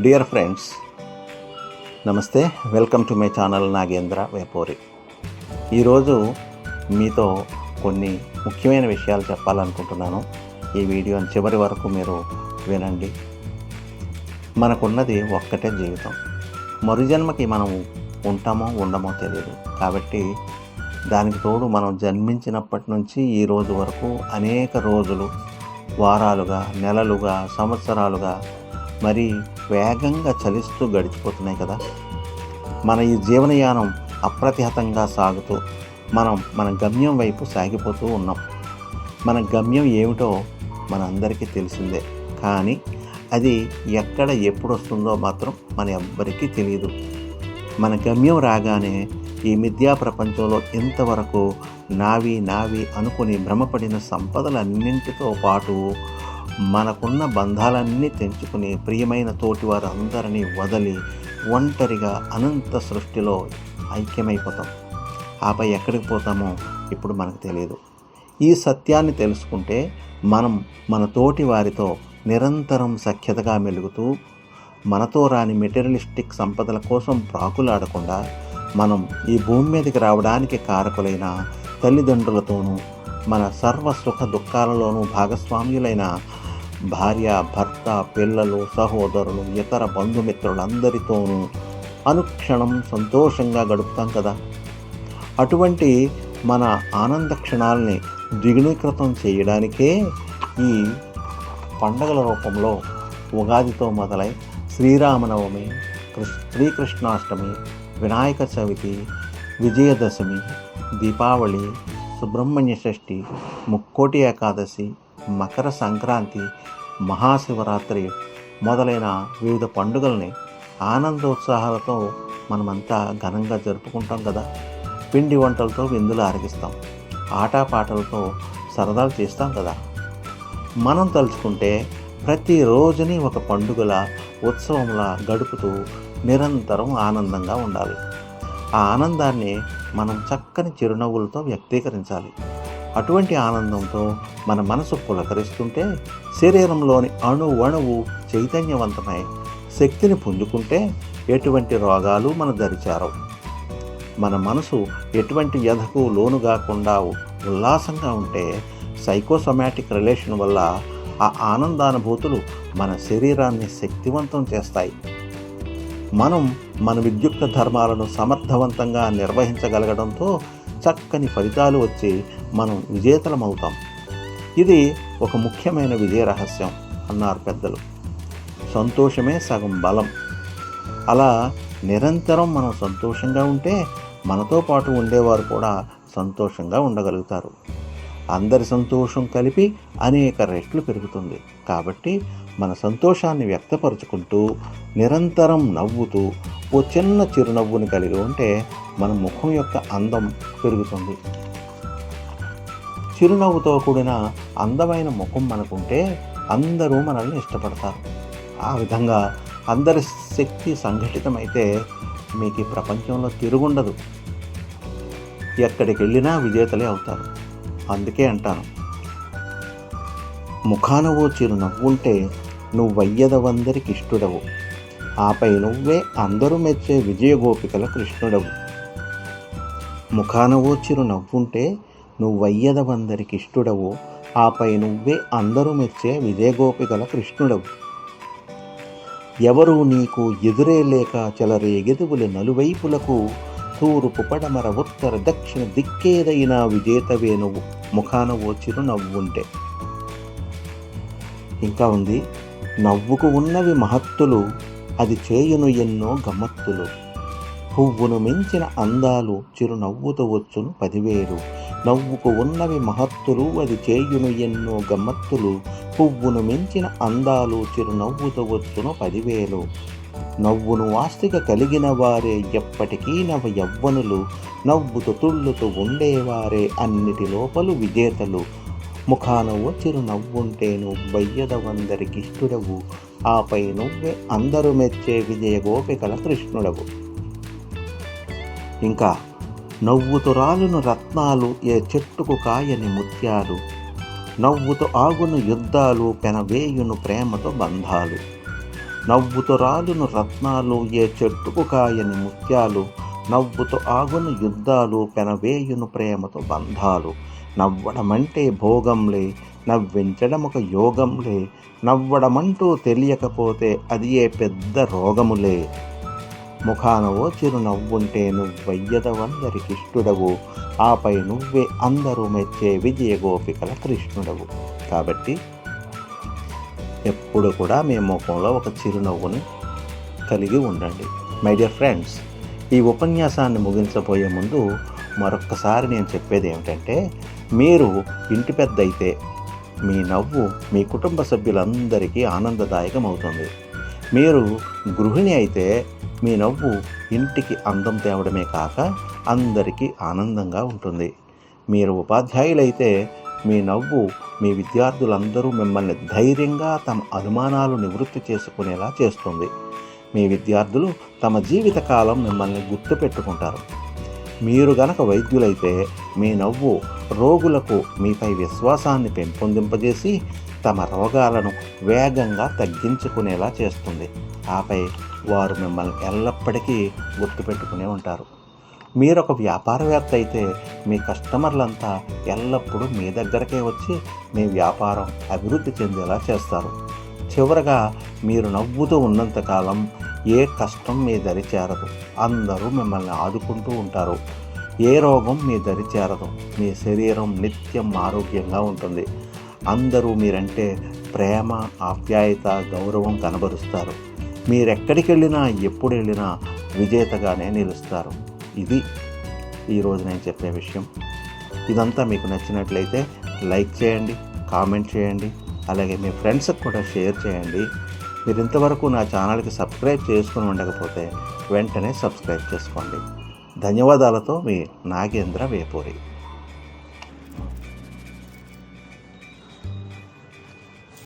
Dear friends నమస్తే welcome to my channel Nagendra Vepuri ఈరోజు మీతో కొన్ని ముఖ్యమైన విషయాలు చెప్పాలనుకుంటున్నాను. ఈ వీడియోని చివరి వరకు మీరు వినండి. మనకున్నది ఒక్కటే జీవితం. మరుజన్మకి మనం ఉంటామో ఉండమో తెలియదు కాబట్టి దానికి తోడు మనం జన్మించినప్పటి నుంచి ఈ రోజు వరకు అనేక రోజులు వారాలుగా నెలలుగా సంవత్సరాలుగా మరి వేగంగా చలిస్తూ గడిచిపోతున్నాయి కదా. మన ఈ జీవనయానం అప్రతిహతంగా సాగుతూ మనం మన గమ్యం వైపు సాగిపోతూ ఉన్నాం. మన గమ్యం ఏమిటో మనందరికీ తెలిసిందే. కానీ అది ఎక్కడ ఎప్పుడు వస్తుందో మాత్రం మన ఎవ్వరికీ తెలియదు. మన గమ్యం రాగానే ఈ మిథ్యా ప్రపంచంలో ఇంతవరకు నావి నావి అనుకుని భ్రమపడిన సంపదలన్నింటితో పాటు మనకున్న బంధాలన్నీ తెంచుకుని ప్రియమైన తోటి వారందరినీ వదిలి ఒంటరిగా అనంత సృష్టిలో ఐక్యమైపోతాం. ఆపై ఎక్కడికి పోతామో ఇప్పుడు మనకు తెలియదు ఈ సత్యాన్ని తెలుసుకుంటే మనం మన తోటి వారితో నిరంతరం సఖ్యతగా మెలుగుతూ మనతో రాని మెటీరియలిస్టిక్ సంపదల కోసం ప్రాకులాడకుండా మనం ఈ భూమి మీదకి రావడానికి కారకులైన తల్లిదండ్రులతోనూ మన సర్వ సుఖ దుఃఖాలలోనూ భాగస్వామ్యులైన భార్య భర్త పిల్లలు సహోదరులు ఇతర బంధుమిత్రులందరితోనూ అనుక్షణం సంతోషంగా గడుపుతాం కదా. అటువంటి మన ఆనంద క్షణాలని ద్విగుణీకృతం చేయడానికే ఈ పండగల రూపంలో ఉగాదితో మొదలై శ్రీరామనవమి కృష్ శ్రీకృష్ణాష్టమి వినాయక చవితి విజయదశమి దీపావళి సుబ్రహ్మణ్య షష్ఠి ముక్కోటి ఏకాదశి మకర సంక్రాంతి మహాశివరాత్రి మొదలైన వివిధ పండుగల్ని ఆనందోత్సాహాలతో మనమంతా ఘనంగా జరుపుకుంటాం కదా. పిండి వంటలతో విందులు ఆరగిస్తాం. ఆటపాటలతో సరదాలు చేస్తాం కదా. మనం తలుచుకుంటే ప్రతి రోజుని ఒక పండుగల ఉత్సవంలా గడుపుతూ నిరంతరం ఆనందంగా ఉండాలి. ఆ ఆనందాన్ని మనం చక్కని చిరునవ్వులతో వ్యక్తీకరించాలి. అటువంటి ఆనందంతో మన మనసు పులకరిస్తుంటే శరీరంలోని అణు అణువు చైతన్యవంతమై శక్తిని పుంజుకుంటే ఎటువంటి రోగాలు మన దరిచారవు మన మనసు ఎటువంటి వ్యధకు లోను కాకుండా ఉల్లాసంగా ఉంటే సైకోసొమాటిక్ రిలేషన్ వల్ల ఆ ఆనందానుభూతులు మన శరీరాన్ని శక్తివంతం చేస్తాయి. మనం మన విద్యుక్త ధర్మాలను సమర్థవంతంగా నిర్వహించగలగడంతో చక్కని ఫలితాలు వచ్చి మనం విజేతలమవుతాం. ఇది ఒక ముఖ్యమైన విజయ రహస్యం అన్నారు పెద్దలు. సంతోషమే సగం బలం. అలా నిరంతరం మనం సంతోషంగా ఉంటే మనతో పాటు ఉండేవారు కూడా సంతోషంగా ఉండగలుగుతారు. అందరి సంతోషం కలిపి అనేక రెట్లు పెరుగుతుంది. కాబట్టి మన సంతోషాన్ని వ్యక్తపరుచుకుంటూ నిరంతరం నవ్వుతూ ఓ చిన్న చిరునవ్వుని కలిగి ఉంటే మన ముఖం యొక్క అందం పెరుగుతుంది. చిరునవ్వుతో కూడిన అందమైన ముఖం మనకుంటే అందరూ మనల్ని ఇష్టపడతారు. ఆ విధంగా అందరి శక్తి సంఘటితమైతే మీకు ఈ ప్రపంచంలో తిరుగుండదు. ఎక్కడికి వెళ్ళినా విజేతలే అవుతారు. అందుకే అంటాను. ముఖాన ఓ ఉంటే నువ్వు నువ్వయ్యదవందరికి ఇష్టడవు. ఆపై నువ్వే అందరూ మెచ్చే విజయగోపికల కృష్ణుడవు. ముఖాన ఓ చిరు నవ్వుంటే నువ్వయ్యదవందరికి ఇష్టడవు. ఆపై నువ్వే అందరూ మెచ్చే విజయగోపికల కృష్ణుడవు. ఎవరు నీకు ఎదురే లేక చెలరేగెదువుల నలువైపులకు తూర్పు పడమర ఉత్తర దక్షిణ దిక్కేదైనా విజేతవే నువ్వు. ముఖాన ఓ చిరునవ్వుంటే ఇంకా ఉంది నవ్వుకు ఉన్నవి మహత్తులు అది చేయును ఎన్నో గమ్మత్తులు పువ్వును మించిన అందాలు చిరునవ్వుతో వచ్చును పదివేలు. నవ్వుకు ఉన్నవి మహత్తులు అది చేయును ఎన్నో గమ్మత్తులు పువ్వును మించిన అందాలు చిరునవ్వుతో వచ్చును పదివేలు. నవ్వును ఆస్తిక కలిగిన వారే ఎప్పటికీ నవ యవ్వనులు. నవ్వుతో తుళ్ళుతూ ఉండేవారే అన్నిటి లోపలు విజేతలు. ముఖాన ఓ నవ్వుంటే నువ్వయ్యదవందరికి ఇష్టడవు ఆపై నువ్వే అందరూ మెచ్చే విజయ గోపికల కృష్ణుడవు. ఇంకా నవ్వుతో రాలును రత్నాలు ఏ చెట్టుకు కాయని ముత్యాలు. నవ్వుతో ఆగును యుద్ధాలు పెనవేయును ప్రేమతో బంధాలు. నవ్వుతో రాలును రత్నాలు ఏ చెట్టుకు కాయని ముత్యాలు. నవ్వుతో ఆగును యుద్ధాలు పెనవేయును ప్రేమతో బంధాలు. నవ్వడమంటే భోగంలే నవ్వించడం ఒక యోగంలే. నవ్వడమంటూ తెలియకపోతే అది ఏ పెద్ద రోగములే. ముఖానవో చిరునవ్వుంటే నువ్వయ్యదవందరికిష్టుడవు. ఆపై నువ్వే అందరూ మెచ్చే విజయ గోపికల కృష్ణుడవు. కాబట్టి ఎప్పుడు కూడా మీ ముఖంలో ఒక చిరునవ్వుని కలిగి ఉండండి. మై డియర్ ఫ్రెండ్స్ ఈ ఉపన్యాసాన్ని ముగించబోయే ముందు మరొక్కసారి నేను చెప్పేది ఏమిటంటే మీరు ఇంటి పెద్ద అయితే మీ నవ్వు మీ కుటుంబ సభ్యులందరికీ ఆనందదాయకం అవుతుంది మీరు గృహిణి అయితే మీ నవ్వు ఇంటికి అందం తేవడమే కాక అందరికీ ఆనందంగా ఉంటుంది. మీరు ఉపాధ్యాయులైతే మీ నవ్వు మీ విద్యార్థులందరూ మిమ్మల్ని ధైర్యంగా తమ అనుమానాలు నివృత్తి చేసుకునేలా చేస్తుంది. మీ విద్యార్థులు తమ జీవితకాలం మిమ్మల్ని గుర్తుపెట్టుకుంటారు మీరు గనక వైద్యులైతే మీ నవ్వు రోగులకు మీపై విశ్వాసాన్ని పెంపొందింపజేసి తమ రోగాలను వేగంగా తగ్గించుకునేలా చేస్తుంది. ఆపై వారు మిమ్మల్ని ఎల్లప్పటికీ గుర్తుపెట్టుకునే ఉంటారు. మీరు ఒక వ్యాపారవేత్త అయితే మీ కస్టమర్లంతా ఎల్లప్పుడూ మీ దగ్గరకే వచ్చి మీ వ్యాపారం అభివృద్ధి చెందేలా చేస్తారు. చివరగా మీరు నవ్వుతూ ఉన్నంతకాలం ఏ కష్టం మీ దరి చేరదు. అందరూ మిమ్మల్ని ఆదుకుంటూ ఉంటారు. ఏ రోగం మీ దరి చేరదు. మీ శరీరం నిత్యం ఆరోగ్యంగా ఉంటుంది. అందరూ మీరంటే ప్రేమ ఆప్యాయత గౌరవం కనబరుస్తారు. మీరెక్కడికి వెళ్ళినా ఎప్పుడు వెళ్ళినా విజేతగానే నిలుస్తారు. ఇది ఈరోజు నేను చెప్పే విషయం. ఇదంతా మీకు నచ్చినట్లయితే లైక్ చేయండి కామెంట్ చేయండి అలాగే మీ ఫ్రెండ్స్కి కూడా షేర్ చేయండి. మీరు ఇంతవరకు నా ఛానల్కి సబ్స్క్రైబ్ చేసుకుని ఉండకపోతే వెంటనే సబ్స్క్రైబ్ చేసుకోండి. ధన్యవాదాలతో మీ నాగేంద్ర వేపూరి.